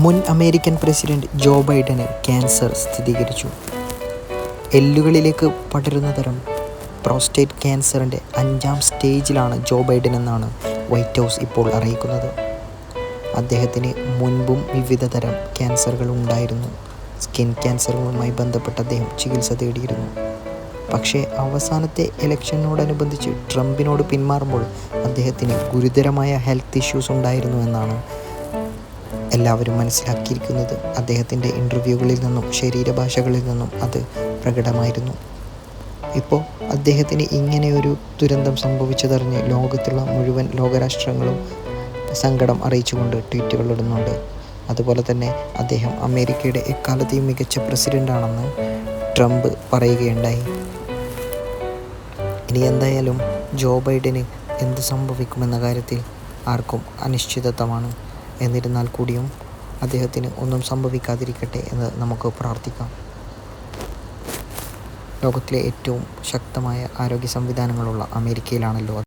മുൻ American president Joe ബൈഡന് cancer സ്ഥിരീകരിച്ചു. എല്ലുകളിലേക്ക് പടരുന്ന തരം പ്രോസ്റ്റേറ്റ് ക്യാൻസറിന്റെ അഞ്ചാം സ്റ്റേജിലാണ് ജോ ബൈഡൻ എന്നാണ് വൈറ്റ് ഹൗസ് ഇപ്പോൾ അറിയിക്കുന്നത്. അദ്ദേഹത്തിന് മുൻപും വിവിധ തരം ക്യാൻസറുകൾ ഉണ്ടായിരുന്നു. സ്കിൻ ക്യാൻസറുമായി ബന്ധപ്പെട്ട് അദ്ദേഹം ചികിത്സ തേടിയിരുന്നു. പക്ഷേ അവസാനത്തെ ഇലക്ഷനോടനുബന്ധിച്ച് ട്രംപിനോട് പിന്മാറുമ്പോൾ അദ്ദേഹത്തിന് ഗുരുതരമായ ഹെൽത്ത് ഇഷ്യൂസ് ഉണ്ടായിരുന്നു എന്നാണ് എല്ലാവരും മനസ്സിലാക്കിയിരിക്കുന്നത് അദ്ദേഹത്തിന്റെ ഇന്റർവ്യൂകളിൽ നിന്നും ശരീരഭാഷകളിൽ നിന്നും അത് പ്രകടമായിരുന്നു. ഇപ്പോൾ അദ്ദേഹത്തിന് ഇങ്ങനെയൊരു ദുരന്തം സംഭവിച്ചതറിഞ്ഞ് ലോകത്തുള്ള മുഴുവൻ ലോകരാഷ്ട്രങ്ങളും സങ്കടം അറിയിച്ചുകൊണ്ട് ട്വീറ്റുകൾ ഇടുന്നുണ്ട്. അതുപോലെ തന്നെ അദ്ദേഹം അമേരിക്കയുടെ എക്കാലത്തെയും മികച്ച പ്രസിഡന്റാണെന്ന് ട്രംപ് പറയുകയുണ്ടായി. ഇനി എന്തായാലും ജോ ബൈഡന് എന്ത് സംഭവിക്കുമെന്ന കാര്യത്തിൽ ആർക്കും അനിശ്ചിതത്വമാണ്. എന്നിരുന്നാൽ കൂടിയും അദ്ദേഹത്തിന് ഒന്നും സംഭവിക്കാതിരിക്കട്ടെ എന്ന് നമുക്ക് പ്രാർത്ഥിക്കാം. ലോകത്തിലെ ഏറ്റവും ശക്തമായ ആരോഗ്യ സംവിധാനങ്ങളുള്ള അമേരിക്കയിലാണല്ലോ